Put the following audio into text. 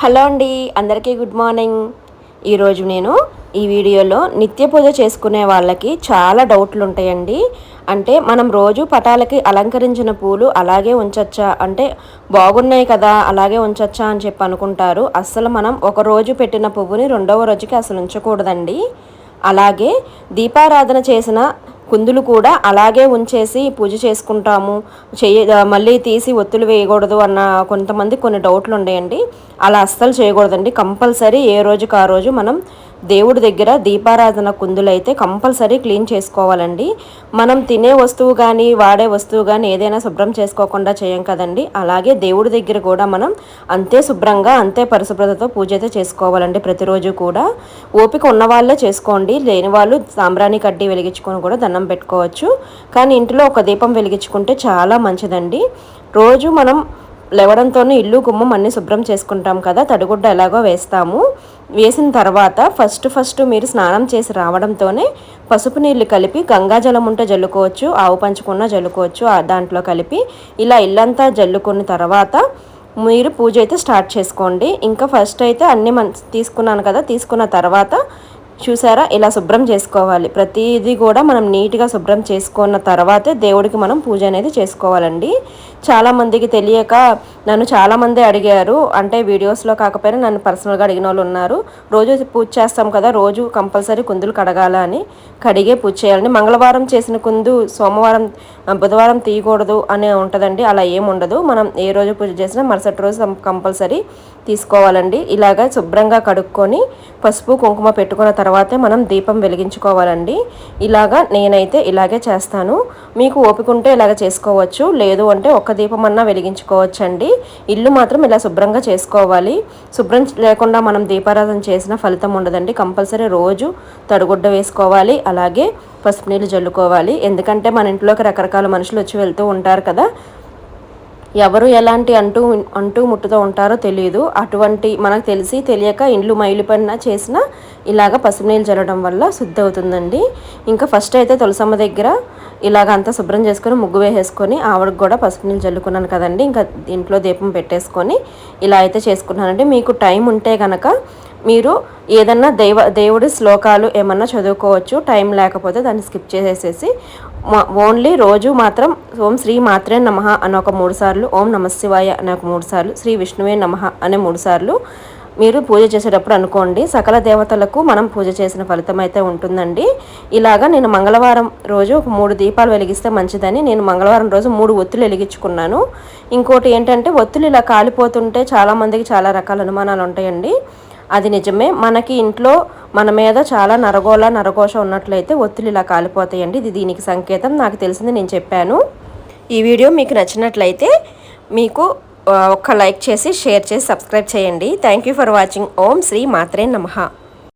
Hello అండి అందరికీ good morning. ఈరోజు నేను ఈ వీడియోలో నిత్య పూజ చేసుకునే వాళ్ళకి చాలా డౌట్లు ఉంటాయండి. అంటే మనం రోజు పటాలకి అలంకరించిన పూలు అలాగే ఉంచచ్చా? అంటే బాగున్నాయి కదా అలాగే ఉంచచ్చా అని చెప్పి అనుకుంటారు. అస్సలు మనం ఒక రోజు పెట్టిన పువ్వుని రెండవ రోజుకి అసలు ఉంచకూడదండి. అలాగే దీపారాధన చేసిన కుందులు కూడా అలాగే ఉంచేసి పూజ చేసుకుంటాము. చేయ మళ్ళీ తీసి ఒత్తులు వేయకూడదు అన్న కొంతమంది కొన్ని డౌట్లు ఉన్నాయండి అలా అస్సలు చేయకూడదండి. కంపల్సరీ ఏ రోజుకి ఆ రోజు మనం దేవుడి దగ్గర దీపారాధన కుందులైతే కంపల్సరీ క్లీన్ చేసుకోవాలండి. మనం తినే వస్తువు కానీ వాడే వస్తువు కానీ ఏదైనా శుభ్రం చేసుకోకుండా చేయం కదండి. అలాగే దేవుడి దగ్గర కూడా మనం అంతే శుభ్రంగా అంతే పరిశుభ్రతతో పూజ అయితే చేసుకోవాలండి ప్రతిరోజు కూడా. ఓపిక ఉన్న వాళ్ళే చేసుకోండి. లేని వాళ్ళు సాంబ్రాణి కడ్డీ వెలిగించుకొని కూడా దండం పెట్టుకోవచ్చు. కానీ ఇంట్లో ఒక దీపం వెలిగించుకుంటే చాలా మంచిదండి. రోజు మనం లేవడంతోనే ఇల్లు గుమ్మం అన్నీ శుభ్రం చేసుకుంటాం కదా తడిగుడ్డ ఎలాగో వేస్తాము. వేసిన తర్వాత ఫస్ట్ ఫస్ట్ మీరు స్నానం చేసి రావడంతోనే పసుపు నీళ్ళు కలిపి గంగాజలం ఉంటే జల్లుకోవచ్చు ఆవు పంచుకున్న జల్లుకోవచ్చు దాంట్లో కలిపి ఇలా ఇల్లంతా జల్లుకున్న తర్వాత మీరు పూజ అయితే స్టార్ట్ చేసుకోండి. ఇంకా ఫస్ట్ అయితే అన్ని మన తీసుకున్నాను కదా తీసుకున్న తర్వాత చూసారా? ఇలా శుభ్రం చేసుకోవాలి. ప్రతిదీ కూడా మనం నీట్గా శుభ్రం చేసుకున్న తర్వాతే దేవుడికి మనం పూజ అనేది చేసుకోవాలండి. చాలామందికి తెలియక నన్ను చాలామంది అడిగారు. అంటే వీడియోస్లో కాకపోయినా నన్ను పర్సనల్గా అడిగిన వాళ్ళు ఉన్నారు. రోజు పూజ చేస్తాం కదా రోజు కంపల్సరీ కుందులు కడగాల అని కడిగే పూజ చేయాలని మంగళవారం చేసిన కుందు సోమవారం బుధవారం తీయకూడదు అనే ఉంటుందండి. అలా ఏముండదు మనం ఏ రోజు పూజ చేసినా మరుసటి రోజు కంపల్సరీ తీసుకోవాలండి. ఇలాగ శుభ్రంగా కడుక్కొని పసుపు కుంకుమ పెట్టుకున్న తర్వాతే మనం దీపం వెలిగించుకోవాలండి. ఇలాగా నేనైతే ఇలాగే చేస్తాను. మీకు ఓపిక ఉంటే ఇలాగ చేసుకోవచ్చు. లేదు అంటే ఒక్క దీపం అన్నా వెలిగించుకోవచ్చండి. ఇల్లు మాత్రం ఇలా శుభ్రంగా చేసుకోవాలి. శుభ్రం లేకుండా మనం దీపారాధన చేసిన ఫలితం ఉండదండి. కంపల్సరీ రోజు తడుగుడ్డ వేసుకోవాలి. అలాగే పసుపు నీళ్ళు జల్లుకోవాలి. ఎందుకంటే మన ఇంట్లోకి రకరకాల మనుషులు వచ్చి వెళ్తూ ఉంటారు కదా. ఎవరు ఎలాంటి అంటూ అంటూ ముట్టుతో ఉంటారో తెలియదు అటువంటి మనకు తెలిసి తెలియక ఇండ్లు మైలిపడిన చేసిన ఇలాగ పసుపు నీళ్ళు జరగడం వల్ల శుద్ధి అవుతుందండి. ఇంకా ఫస్ట్ అయితే తులసమ్మ దగ్గర ఇలాగ అంతా శుభ్రం చేసుకొని ముగ్గు వేసేసుకొని ఆవిడకి కూడా పసుపు నీళ్ళు చల్లుకున్నాను కదండి. ఇంకా ఇంట్లో దీపం పెట్టేసుకొని ఇలా అయితే చేసుకున్నానండి మీకు టైం ఉంటే కనుక మీరు ఏదన్నా దేవ దేవుడి శ్లోకాలు ఏమన్నా చదువుకోవచ్చు. టైం లేకపోతే దాన్ని స్కిప్ చేసేసేసి ఓన్లీ రోజు మాత్రం ఓం శ్రీ మాత్రే నమ అని ఒక మూడు సార్లు ఓం నమశివాయ అనే ఒక మూడు సార్లు శ్రీ విష్ణువే నమ అనే మూడు సార్లు మీరు పూజ చేసేటప్పుడు అనుకోండి సకల దేవతలకు మనం పూజ చేసిన ఫలితం అయితే ఉంటుందండి. ఇలాగా నేను మంగళవారం రోజు ఒక మూడు దీపాలు వెలిగిస్తే మంచిదని నేను మంగళవారం రోజు మూడు ఒత్తులు వెలిగించుకున్నాను. ఇంకోటి ఏంటంటే ఒత్తులు ఇలా కాలిపోతుంటే చాలామందికి చాలా రకాల అనుమానాలు ఉంటాయండి. అది నిజమే. మనకి ఇంట్లో మన మీద చాలా నరగోళ నరకోశ ఉన్నట్లయితే ఒత్తులు ఇలా కాలిపోతాయండి. ఇది దీనికి సంకేతం. నాకు తెలిసింది నేను చెప్పాను. ఈ వీడియో మీకు నచ్చినట్లయితే మీకు ఒక్క లైక్ చేసి షేర్ చేసి సబ్స్క్రైబ్ చేయండి. థ్యాంక్ యూ ఫర్ వాచింగ్ ఓం శ్రీ మాత్రే నమః.